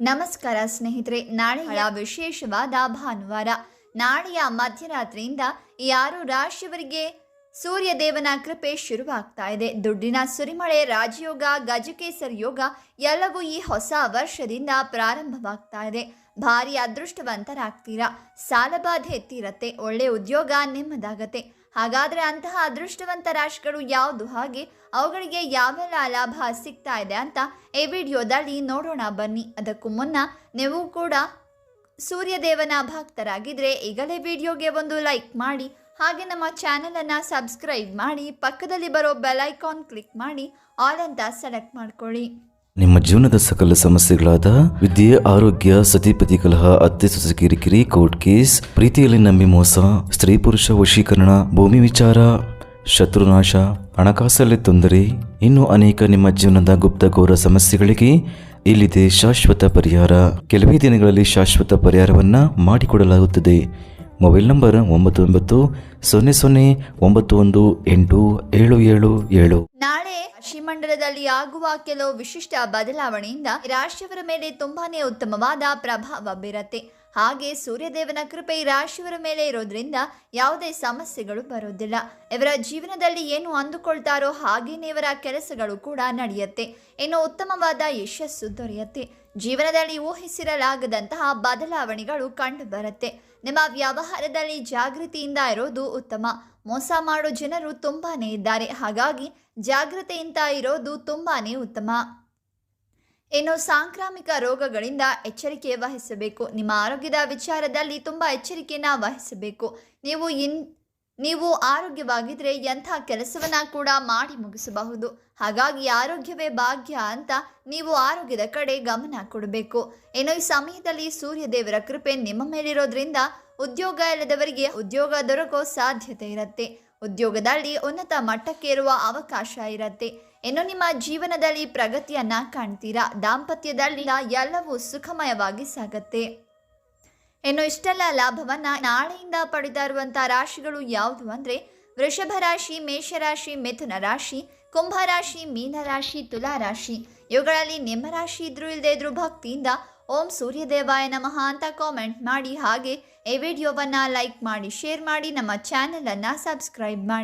ನಮಸ್ಕಾರ ಸ್ನೇಹಿತರೆ ನಾಳೆಯ ವಿಶೇಷವಾದ ಭಾನುವಾರ. ನಾಳೆಯ ಮಧ್ಯರಾತ್ರಿಯಿಂದ ಯಾರು ರಾಶಿಯವರಿಗೆ ಸೂರ್ಯ ದೇವನ ಕೃಪೆ ಶುರುವಾಗ್ತಾ ಇದೆ. ದುಡ್ಡಿನ ಸುರಿಮಳೆ, ರಾಜಯೋಗ, ಗಜಕೇಸರ್ ಯೋಗ ಎಲ್ಲವೂ ಈ ಹೊಸ ವರ್ಷದಿಂದ ಪ್ರಾರಂಭವಾಗ್ತಾ ಇದೆ. ಭಾರಿ ಅದೃಷ್ಟವಂತರಾಗ್ತೀರಾ? ಸಾಲಬಾಧೆ ತೀರತ್ತೆ ಒಳ್ಳೆ ಉದ್ಯೋಗ ನೆಮ್ಮದಾಗತ್ತೆ. ಹಾಗಾದ್ರೆ ಅಂತಹ ಅದೃಷ್ಟವಂತ ರಾಶಿಗಳು ಯಾವುದು? ಹಾಗೆ ಅವುಗಳಿಗೆ ಯಾವೆಲ್ಲ ಲಾಭ ಸಿಗ್ತಾ ಇದೆ ಅಂತ ಈ ವಿಡಿಯೋದಲ್ಲಿ ನೋಡೋಣ ಬನ್ನಿ. ಅದಕ್ಕೂ ಮುನ್ನ ನೀವು ಕೂಡ ಸೂರ್ಯದೇವನ ಭಕ್ತರಾಗಿದ್ರೆ ಈಗಲೇ ವಿಡಿಯೋಗೆ ಒಂದು ಲೈಕ್ ಮಾಡಿ ಹಾಗೆ ನಮ್ಮ ಚಾನಲನ್ನು ಸಬ್ಸ್ಕ್ರೈಬ್ ಮಾಡಿ, ಪಕ್ಕದಲ್ಲಿ ಬರೋ ಬೆಲ್ ಐಕಾನ್ ಕ್ಲಿಕ್ ಮಾಡಿ ಆಲ್ ಅಂತ ಸೆಲೆಕ್ಟ್ ಮಾಡ್ಕೊಳ್ಳಿ. ನಿಮ್ಮ ಜೀವನದ ಸಕಲ ಸಮಸ್ಯೆಗಳಾದ ವಿದ್ಯೆ, ಆರೋಗ್ಯ ಸತಿಪತಿ ಕಲಹ ಅತ್ತೆ, ಸೊಸೆ, ಕಿರಿಕಿರಿ ಕೋರ್ಟ್ ಕೇಸ್ ಪ್ರೀತಿಯಲ್ಲಿ ನಂಬಿ ಮೋಸ, ಸ್ತ್ರೀ ಪುರುಷ ವಶೀಕರಣ, ಭೂಮಿ ವಿಚಾರ, ಶತ್ರುನಾಶ, ಹಣಕಾಸಲ್ಲಿ ತೊಂದರೆ, ಇನ್ನೂ ಅನೇಕ ನಿಮ್ಮ ಜೀವನದ ಗುಪ್ತ ಘೋರ ಸಮಸ್ಯೆಗಳಿಗೆ ಇಲ್ಲಿದೆ ಶಾಶ್ವತ ಪರಿಹಾರ. ಕೆಲವೇ ದಿನಗಳಲ್ಲಿ ಶಾಶ್ವತ ಪರಿಹಾರವನ್ನು ಮಾಡಿಕೊಡಲಾಗುತ್ತದೆ. ಮೊಬೈಲ್ ನಂಬರ್ ಒಂಬತ್ತು ಒಂಬತ್ತು ಸೊನ್ನೆ ಸೊನ್ನೆ ಒಂಬತ್ತು ಒಂದು ಎಂಟು ಏಳು ಏಳು ಏಳು. ನಾಳೆ ರಾಶಿಮಂಡಲದಲ್ಲಿ ಆಗುವ ಕೆಲವು ವಿಶಿಷ್ಟ ಬದಲಾವಣೆಯಿಂದ ರಾಶಿಯವರ ಮೇಲೆ ತುಂಬಾನೇ ಉತ್ತಮವಾದ ಪ್ರಭಾವ ಬೀರತ್ತೆ. ಹಾಗೆ ಸೂರ್ಯದೇವನ ಕೃಪೆ ರಾಶಿಯವರ ಮೇಲೆ ಇರೋದ್ರಿಂದ ಯಾವುದೇ ಸಮಸ್ಯೆಗಳು ಬರೋದಿಲ್ಲ. ಇವರ ಜೀವನದಲ್ಲಿ ಏನು ಅಂದುಕೊಳ್ತಾರೋ ಹಾಗೇನೇ ಇವರ ಕೆಲಸಗಳು ಕೂಡ ನಡೆಯುತ್ತೆ. ಇನ್ನು ಉತ್ತಮವಾದ ಯಶಸ್ಸು ದೊರೆಯುತ್ತೆ. ಜೀವನದಲ್ಲಿ ಊಹಿಸಿರಲಾಗದಂತಹ ಬದಲಾವಣೆಗಳು ಕಂಡು ಬರುತ್ತೆ ನಿಮ್ಮ ವ್ಯವಹಾರದಲ್ಲಿ ಜಾಗೃತಿಯಿಂದ ಇರೋದು ಉತ್ತಮ. ಮೋಸ ಮಾಡೋ ಜನರು ತುಂಬಾನೇ ಇದ್ದಾರೆ. ಹಾಗಾಗಿ ಜಾಗೃತೆಯಿಂದ ಇರೋದು ತುಂಬಾನೇ ಉತ್ತಮ. ಇನ್ನು ಸಾಂಕ್ರಾಮಿಕ ರೋಗಗಳಿಂದ ಎಚ್ಚರಿಕೆ ವಹಿಸಬೇಕು. ನಿಮ್ಮ ಆರೋಗ್ಯದ ವಿಚಾರದಲ್ಲಿ ತುಂಬ ಎಚ್ಚರಿಕೆಯನ್ನು ವಹಿಸಬೇಕು. ನೀವು ಇನ್, ನೀವು ಆರೋಗ್ಯವಾಗಿದ್ದರೆ ಎಂಥ ಕೆಲಸವನ್ನ ಕೂಡ ಮಾಡಿ ಮುಗಿಸಬಹುದು. ಹಾಗಾಗಿ ಆರೋಗ್ಯವೇ ಭಾಗ್ಯ ಅಂತ ನೀವು ಆರೋಗ್ಯದ ಕಡೆ ಗಮನ ಕೊಡಬೇಕು. ಏನೋ ಈ ಸಮಯದಲ್ಲಿ ಸೂರ್ಯ ದೇವರ ಕೃಪೆ ನಿಮ್ಮ ಮೇಲಿರೋದ್ರಿಂದ ಉದ್ಯೋಗ ಇಲ್ಲದವರಿಗೆ ಉದ್ಯೋಗ ದೊರಕೋ ಸಾಧ್ಯತೆ ಇರುತ್ತೆ. ಉದ್ಯೋಗದಲ್ಲಿ ಉನ್ನತ ಮಟ್ಟಕ್ಕೇರುವ ಅವಕಾಶ ಇರುತ್ತೆ. ಇನ್ನು ನಿಮ್ಮ ಜೀವನದಲ್ಲಿ ಪ್ರಗತಿಯನ್ನ ಕಾಣ್ತೀರಾ? ದಾಂಪತ್ಯದಲ್ಲಿ ಎಲ್ಲವೂ ಸುಖಮಯವಾಗಿ ಸಾಗತ್ತೆ. ಇನ್ನು ಇಷ್ಟೆಲ್ಲ ಲಾಭವನ್ನ ನಾಳೆಯಿಂದ ಪಡಿತಾ ಇರುವಂತಹ ರಾಶಿಗಳು ಯಾವುದು ಅಂದ್ರೆ, ವೃಷಭ ರಾಶಿ ಮೇಷರಾಶಿ ಮಿಥುನ ರಾಶಿ, ಕುಂಭ ರಾಶಿ, ಮೀನ ರಾಶಿ, ತುಲಾ ರಾಶಿ. ಇವುಗಳಲ್ಲಿ ನಿಮ್ಮ ರಾಶಿ ಇದ್ರೂ ಇಲ್ಲದೆ ಇದ್ರೂ ಭಕ್ತಿಯಿಂದ ಓಂ ಸೂರ್ಯದೇವಾಯ ನಮಃ ಅಂತ ಕಾಮೆಂಟ್ ಮಾಡಿ ಹಾಗೆ ಈ ವಿಡಿಯೋವನ್ನು ಲೈಕ್ ಮಾಡಿ ಶೇರ್ ಮಾಡಿ, ನಮ್ಮ ಚಾನೆಲ್ ಅನ್ನ ಸಬ್ಸ್ಕ್ರೈಬ್ ಮಾಡಿ.